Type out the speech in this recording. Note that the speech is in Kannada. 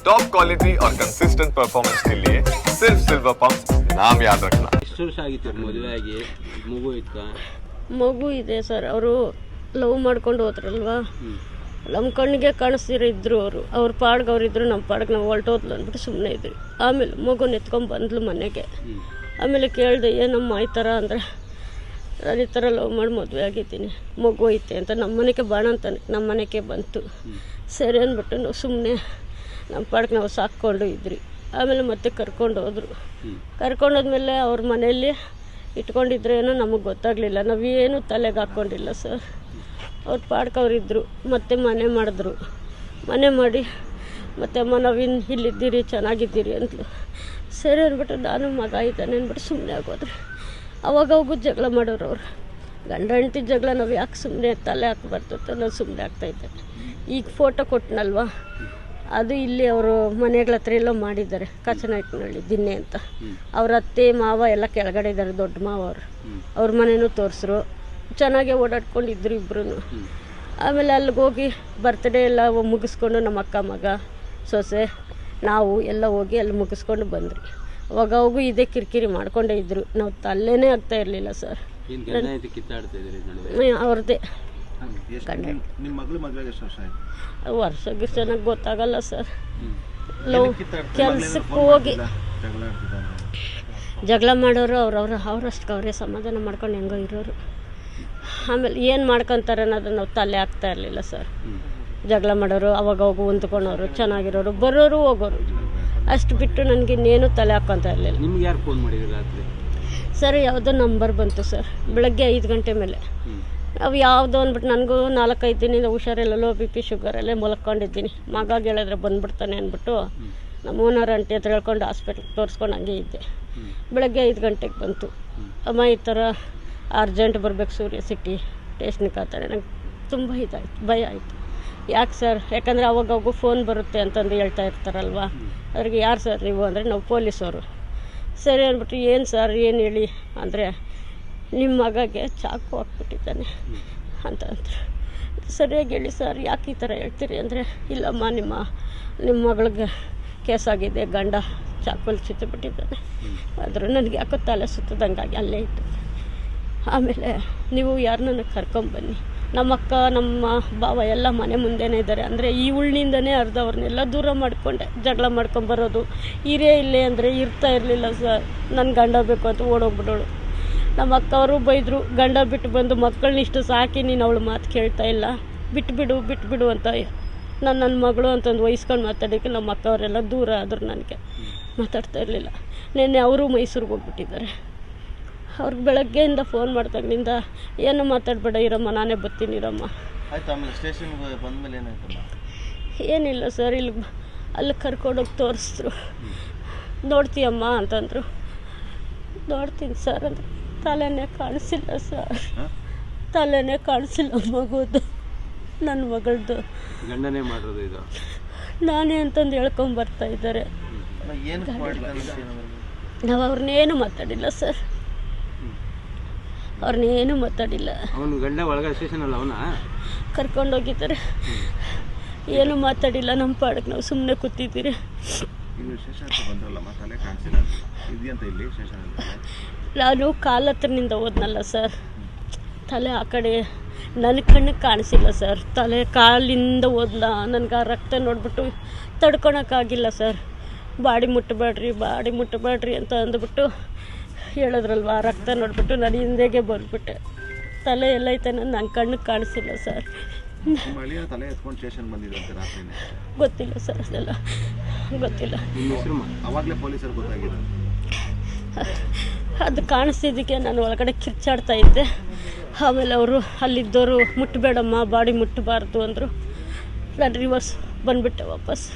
टॉप क्वालिटी और कंसिस्टेंट परफॉर्मेंस के लिए सिर्फ सिल्वर पंप नाम याद रखना ಎಷ್ಟು ವರ್ಷ ಆಗಿತ್ತು ಮದುವೆ ಆಗಿ ಮಗು ಇತ್ತ ಮಗು ಇದೆ ಸರ್ ಅವರು ಲವ್ ಮಾಡ್ಕೊಂಡು ಹೋದ್ರಲ್ವಾ ನಮ್ಮ ಕಣ್ಣಿಗೆ ಕಾಣಿಸ್ತಿರೋ ಇದ್ರು ಅವರು ಅವ್ರ ಪಾಡ್ಗೆ ಅವ್ರು ಇದ್ರು ನಮ್ಮ ಪಾಡ್ಗೆ ನಾವು ಹೊಲ್ಟೋದ್ಲು ಅಂದ್ಬಿಟ್ಟು ಸುಮ್ಮನೆ ಇದ್ರಿ ಆಮೇಲೆ ಮಗುನ ಎತ್ಕೊಂಡ್ ಬಂದ್ಲು ಮನೆಗೆ ಆಮೇಲೆ ಕೇಳಿದೆ ಏನಮ್ಮ ಈ ಥರ ಅಂದರೆ ನಾನು ಈ ಥರ ಲವ್ ಮಾಡಿ ಮದುವೆ ಆಗಿದ್ದೀನಿ ಮಗು ಐತೆ ಅಂತ ನಮ್ಮ ಮನೆಗೆ ಬಾಣ ಅಂತಾನೆ ನಮ್ಮ ಮನೆಗೆ ಬಂತು ಸರಿ ಅಂದ್ಬಿಟ್ಟು ನಾವು ಸುಮ್ಮನೆ ನಮ್ಮ ಪಾಡಕ್ಕೆ ನಾವು ಸಾಕ್ಕೊಂಡು ಇದ್ರಿ. ಆಮೇಲೆ ಮತ್ತೆ ಕರ್ಕೊಂಡು ಹೋದ್ರು. ಕರ್ಕೊಂಡೋದ್ಮೇಲೆ ಅವ್ರ ಮನೆಯಲ್ಲಿ ಇಟ್ಕೊಂಡಿದ್ರೇನೋ ನಮಗೆ ಗೊತ್ತಾಗಲಿಲ್ಲ. ಏನು ತಲೆಗೆ ಹಾಕ್ಕೊಂಡಿಲ್ಲ ಸರ್. ಅವ್ರ ಪಾಡ್ಕವ್ರಿದ್ದರು ಮತ್ತೆ ಮನೆ ಮಾಡಿದ್ರು. ಮನೆ ಮಾಡಿ ಮತ್ತೆ ಅಮ್ಮ ನಾವು ಇನ್ನು ಇಲ್ಲಿದ್ದೀರಿ ಚೆನ್ನಾಗಿದ್ದೀರಿ ಅಂತಲು ಸರಿ ಅಂದ್ಬಿಟ್ಟು ನಾನು ಮಗ ಇದ್ದಾನೆ ಅಂದ್ಬಿಟ್ಟು ಸುಮ್ಮನೆ ಆಗೋದ್ರಿ. ಅವಾಗ ಹೋಗು ಜಗಳ ಮಾಡೋರು ಅವರು. ಗಂಡ ಹೆಂಡತಿ ಜಗಳ ನಾವು ಯಾಕೆ ಸುಮ್ಮನೆ ತಲೆ ಹಾಕ್ಬಾರ್ದು ಅಂತ ನಾವು ಸುಮ್ಮನೆ ಆಗ್ತಾಯಿದ್ದೆ ಈಗ ಫೋಟೋ ಕೊಟ್ಟನಲ್ವಾ ಅದು ಇಲ್ಲಿ ಅವರು ಮನೆಗಳ ಹತ್ರ ಎಲ್ಲ ಮಾಡಿದ್ದಾರೆ ಕಚನಾಯ್ಕನಹಳ್ಳಿ ದಿನ್ನೆ ಅಂತ. ಅವ್ರ ಅತ್ತೆ ಮಾವ ಎಲ್ಲ ಕೆಳಗಡೆ ಇದ್ದಾರೆ ದೊಡ್ಡ ಮಾವ ಅವರು. ಅವ್ರ ಮನೇನೂ ತೋರಿಸ್ರು. ಚೆನ್ನಾಗೇ ಓಡಾಡ್ಕೊಂಡಿದ್ರು ಇಬ್ರು ಆಮೇಲೆ ಅಲ್ಲಿಗೆ ಹೋಗಿ ಬರ್ತ್ಡೇ ಎಲ್ಲ ಮುಗಿಸ್ಕೊಂಡು ನಮ್ಮ ಅಕ್ಕ ಮಗ ಸೊಸೆ ನಾವು ಎಲ್ಲ ಹೋಗಿ ಅಲ್ಲಿ ಮುಗಿಸ್ಕೊಂಡು ಬಂದ್ರಿ ಅವಾಗ ಅವಾಗೂ ಇದೇ ಕಿರಿಕಿರಿ ಮಾಡ್ಕೊಂಡೇ ಇದ್ರು. ನಾವು ತಲ್ಲೇನೇ ಆಗ್ತಾ ಇರಲಿಲ್ಲ ಸರ್. ಅವ್ರದ್ದೇ ಗಂಡ ನಿಮ್ಮ ಮಗಳು ಮದುವೆಗೆ ಎಷ್ಟು ವರ್ಷ ಆಯ್ತು? ವರ್ಷ ಗಿರ್ಸ ನನಗೆ ಗೊತ್ತಾಗಲ್ಲ ಸರ್. ಲವ್ ಕೆಲ್ಸಕ್ಕೆ ಹೋಗಿ. ಜಗಳ ಮಾಡೋರು ಅವ್ರವ್ರ ಅವ್ರಷ್ಟಕ್ಕೆ ಅವರೇ ಸಮಾಧಾನ ಮಾಡ್ಕೊಂಡು ಹೆಂಗೋ ಇರೋರು. ಆಮೇಲೆ ಏನು ಮಾಡ್ಕೊತಾರೆ ಅನ್ನೋದು ನಾವು ತಲೆ ಆಗ್ತಾ ಇರಲಿಲ್ಲ ಸರ್. ಜಗಳ ಮಾಡೋರು ಅವಾಗ ಹೋಗು ಹೊಂದ್ಕೊಳೋರು ಚೆನ್ನಾಗಿರೋರು ಬರೋರು ಹೋಗೋರು. ಅಷ್ಟು ಬಿಟ್ಟು ನನಗೆ ಇನ್ನೇನು ತಲೆ ಹಾಕ್ಕೊತ ಇರಲಿಲ್ಲ. ನಿಮ್ಗೆ ಯಾರು ಫೋನ್ ಮಾಡಿದ್ರು ರಾತ್ರಿ? ಸರ್ ಯಾವುದೋ ನಂಬರ್ ಬಂತು ಸರ್. ಬೆಳಗ್ಗೆ ಐದು ಗಂಟೆ ಮೇಲೆ. ಅವು ಯಾವುದು ಅಂದ್ಬಿಟ್ಟು ನನಗೂ ನಾಲ್ಕೈದು ದಿನದಿಂದ ಹುಷಾರಿಲ್ಲ ಲೋ ಬಿ ಪಿ ಶುಗರಲ್ಲೇ ಮಲ್ಕೊಂಡಿದ್ದೀನಿ. ಮಗ ಹೇಳಿದ್ರೆ ಬಂದ್ಬಿಡ್ತಾನೆ ಅಂದ್ಬಿಟ್ಟು ನಮ್ಮ ಓನರ್ ಆಂಟಿ ಹತ್ರ ಹೇಳ್ಕೊಂಡು ಹಾಸ್ಪಿಟ್ಲಿಗೆ ತೋರಿಸ್ಕೊಂಡು ಹಂಗೆ ಇದ್ದೆ. ಬೆಳಗ್ಗೆ ಐದು ಗಂಟೆಗೆ ಬಂತು. ಅಮ್ಮ, ಈ ಥರ ಅರ್ಜೆಂಟ್ ಬರಬೇಕು ಸೂರ್ಯ ಸಿಟಿ ಟೇಷನ್ಗೆ ಹಾಕ್ತಾರೆ ನಂಗೆ ತುಂಬ ಇದಾಯ್ತು, ಭಯ ಆಯಿತು. ಯಾಕೆ ಸರ್ ಯಾಕಂದರೆ ಅವಾಗ ಅವಾಗೂ ಫೋನ್ ಬರುತ್ತೆ ಅಂತಂದು ಹೇಳ್ತಾ ಇರ್ತಾರಲ್ವ? ಅವ್ರಿಗೆ ಯಾರು ಸರ್ ನೀವು ಅಂದರೆ ನಾವು ಪೊಲೀಸವರು. ಸರಿ ಅಂದ್ಬಿಟ್ಟು ಏನು ಸರ್ ಏನು ಹೇಳಿ? ಅಂದರೆ ನಿಮ್ಮ ಮಗಗೆ ಚಾಕು ಹಾಕ್ಬಿಟ್ಟಿದ್ದಾನೆ ಅಂತ ಅಂದರು. ಸರಿಯಾಗಿ ಹೇಳಿ, ಸರ್, ಯಾಕೆ ಈ ಥರ ಹೇಳ್ತೀರಿ? ಅಂದರೆ, ಇಲ್ಲಮ್ಮ, ನಿಮ್ಮ ನಿಮ್ಮ ಮಗಳಿಗೆ ಕೇಸಾಗಿದೆ, ಗಂಡ ಚಾಕುಲ್ ಸುತ್ತಿಬಿಟ್ಟಿದ್ದಾನೆ ಆದರೂ ನನಗೆ ಯಾಕೋ ತಲೆ ಸುತ್ತದಂಗಾಗಿ ಅಲ್ಲೇ ಇತ್ತು ಆಮೇಲೆ ನೀವು ಯಾರನ್ನ ಕರ್ಕೊಂಬನ್ನಿ? ನಮ್ಮ ಅಕ್ಕ, ನಮ್ಮ ಭಾವ ಎಲ್ಲ ಮನೆ ಮುಂದೆನೇ ಇದ್ದಾರೆ. ಅಂದರೆ, ಈ ಉಳ್ಳಿಂದನೇ ಅರ್ಧ ಅವ್ರನ್ನೆಲ್ಲ ದೂರ ಮಾಡಿಕೊಂಡೆ, ಜಗಳ ಮಾಡ್ಕೊಂಬರೋದು. ಇರೇ ಇಲ್ಲೇ ಅಂದರೆ ಇರ್ತಾ ಇರಲಿಲ್ಲ, ಸರ್. ನನ್ನ ಗಂಡ ಬೇಕು ಅಂತ ಓಡೋಗ್ಬಿಡೋಳು. ನಮ್ಮ ಅಕ್ಕವರು ಬೈದರು ಗಂಡ ಬಿಟ್ಟು ಬಂದು ಮಕ್ಕಳನ್ನ ಇಷ್ಟು ಸಾಕಿ ನೀನು ಅವಳು ಮಾತು ಕೇಳ್ತಾ ಇಲ್ಲ. ಬಿಟ್ಬಿಡು ಬಿಟ್ಬಿಡು ಅಂತ ನಾನು ನನ್ನ ಮಗಳು ಅಂತಂದು ವಹಿಸ್ಕೊಂಡು ಮಾತಾಡೋಕ್ಕೆ ನಮ್ಮ ಅಕ್ಕವರೆಲ್ಲ ದೂರ ಆದರು ನನಗೆ. ಮಾತಾಡ್ತಾ ಇರಲಿಲ್ಲ. ನಿನ್ನೆ ಅವರು ಮೈಸೂರಿಗೆ ಹೋಗ್ಬಿಟ್ಟಿದ್ದಾರೆ. ಅವ್ರಿಗೆ ಬೆಳಗ್ಗೆಯಿಂದ ಫೋನ್ ಮಾಡ್ದಾಗ್ಲಿಂದ ಏನು ಮಾತಾಡಬೇಡ ಇರಮ್ಮ ನಾನೇ ಬರ್ತೀನಿ ಇರಮ್ಮ. ಏನಿಲ್ಲ ಸರ್ ಇಲ್ಲಿ ಅಲ್ಲಿ ಕರ್ಕೊಂಡೋಗಿ ತೋರಿಸಿದ್ರು ನೋಡ್ತೀಯಮ್ಮ ಅಂತಂದರು. ನೋಡ್ತೀನಿ ಸರ್ ಅಂದ್ರೆ. ತಲೆನೇ ಕಾಣಿಸಿಲ್ಲ ಸರ್. ತಲೆನೇ ಕಾಣಿಸಿಲ್ಲ ಮಗುದು. ನನ್ನ ಮಗಳದು. ಗಂಡನೇ ಮಾಡೋದು ಇದು? ನಾನೇ ಅಂತಂದು ಹೇಳ್ಕೊಂಬರ್ತಾ ಇದ್ದಾರೆ. ಏನಕ್ಕೆ ಮಾಡ್ತಾನೆ ನಾವು ಅವ್ರನ್ನೇನು ಮಾತಾಡಿಲ್ಲ ಸರ್. ಅವ್ರನ್ನೇನು ಮಾತಾಡಿಲ್ಲ. ಅವನು ಗಂಡ ಒಳಗಡೆ ಸ್ಟೇಷನ್ ಅಲ್ಲ ಅವನ? ಕರ್ಕೊಂಡೋಗಿದ್ದಾರೆ ಏನು ಮಾತಾಡಿಲ್ಲ ನಮ್ಮ ಪಾಡಕ್ಕೆ ನಾವು ಸುಮ್ಮನೆ ಕೂತಿದ್ದೀರಿ. ಕಾಣಿಸಿಲ್ಲ ಇದೆಯಂತ ಇಲ್ಲಿ ನಾನು ಕಾಲ ಹತ್ರನಿಂದ ಹೋದ್ನಲ್ಲ ಸರ್. ತಲೆ ಆ ಕಡೆ ನನ್ನ ಕಣ್ಣಿಗೆ ಕಾಣಿಸಿಲ್ಲ ಸರ್. ತಲೆ ಕಾಲಿಂದ ಹೋದ್ನ? ನನಗೆ ಆ ರಕ್ತ ನೋಡ್ಬಿಟ್ಟು ತಡ್ಕೊಳಕ್ಕಾಗಿಲ್ಲ ಸರ್. ಬಾಡಿ ಮುಟ್ಟಬೇಡ್ರಿ ಬಾಡಿ ಮುಟ್ಟಬೇಡ್ರಿ ಅಂತ ಅಂದ್ಬಿಟ್ಟು ಹೇಳಿದ್ರಲ್ವ? ರಕ್ತ ನೋಡ್ಬಿಟ್ಟು ನಾನು ಹಿಂದೆಗೆ ಬಂದ್ಬಿಟ್ಟೆ. ತಲೆ ಎಲ್ಲೈತೆ ನನ್ನ ನನ್ನ ಕಣ್ಣಿಗೆ ಕಾಣಿಸಿಲ್ಲ ಸರ್. ತಲೆ ಎತ್ಕೊಂಡು ಸ್ಟೇಷನ್ ಬಂದಿದ್ರಂತೆ ರಾತ್ರಿನೇ. ಗೊತ್ತಿಲ್ಲ ಸರ್ ಅದೆಲ್ಲ. ಗೊತ್ತಿಲ್ಲ. ನಿಮ್ಮ ಹೆಸರು ಅವಾಗಲೇ ಪೊಲೀಸರು ಗೊತ್ತಾಗಿದೆ. ಅದು ಕಾಣಿಸ್ತಿದ್ದಕ್ಕೆ ನಾನು ಒಳಗಡೆ ಕಿರ್ಚಾಡ್ತಾ ಇದ್ದೆ. ಆಮೇಲೆ ಅವರು ಅಲ್ಲಿದ್ದವರು ಮುಟ್ಟಬೇಡಮ್ಮ ಬಾಡಿ ಮುಟ್ಟಬಾರ್ದು ಅಂದರು. ನಾನು ರಿವರ್ಸ್ ಬಂದುಬಿಟ್ಟೆ ವಾಪಸ್.